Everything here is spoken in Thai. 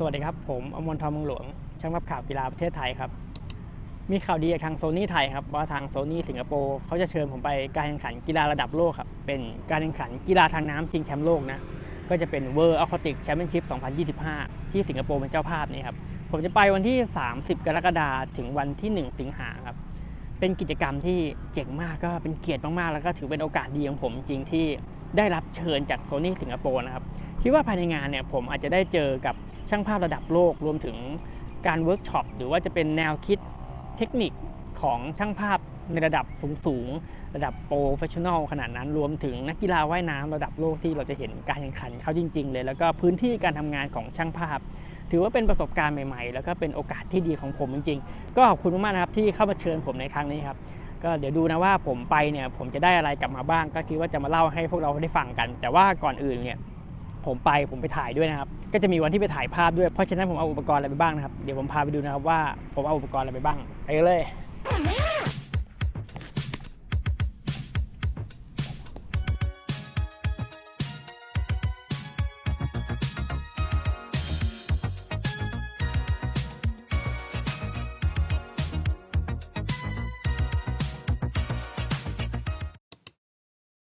สวัสดีครับ ผมอมรทองมืองหลวง ช่างภาพข่าวกีฬาประเทศไทยครับ มีข่าวดีจากทางโซนี่ไทยครับ ว่าทางโซนี่สิงคโปร์เขาจะเชิญผมไปการแข่งขันกีฬาระดับโลกครับ เป็นการแข่งขันกีฬาทางน้ำชิงแชมป์โลกนะ ก็จะเป็น World Aquatic Championship 2025 ที่สิงคโปร์เป็นเจ้าภาพนี่ครับ ผมจะไปวันที่ 30 กรกฎาคมถึงวันที่ 1 สิงหาครับ เป็นกิจกรรมที่เจ๋งมากก็เป็นเกียรติมากๆ แล้วก็ถือเป็นโอกาสดีของผมจริงที่ได้รับเชิญจากโซนี่สิงคโปร์นะครับ คิดว่าภายในงานเนี่ยผมอาจจะได้เจอกับ ช่างภาพระดับโลกรวมถึงการเวิร์กช็อปหรือว่าจะเป็นแนวคิดเทคนิคของช่างภาพในระดับสูงๆ ระดับโปรเฟชชั่นอลขนาดนั้น รวมถึงนักกีฬาว่ายน้ำระดับโลกที่เราจะเห็นการแข่งขันเขาจริง ๆ เลย แล้วก็พื้นที่การทำงานของช่างภาพ ถือว่าเป็นประสบการณ์ใหม่ๆ แล้วก็เป็นโอกาสที่ดีของผมจริง ๆ ก็ขอบคุณมากๆนะครับที่เข้ามาเชิญผมในครั้งนี้ครับ ก็เดี๋ยวดูนะว่าผมไปเนี่ยผมจะได้อะไรกลับมาบ้าง ก็คิดว่าจะมาเล่าให้พวกเราได้ฟังกัน แต่ว่าก่อนอื่นเนี่ย ผมไปผมไปถ่ายด้วยนะครับ ก็จะมีวันที่ไปถ่ายภาพด้วยเพราะฉะนั้นผมเอาอุปกรณ์อะไรไปบ้างนะครับเดี๋ยวผมพาไปดูนะครับว่าผมเอาอุปกรณ์อะไรไปบ้างไปกันเลย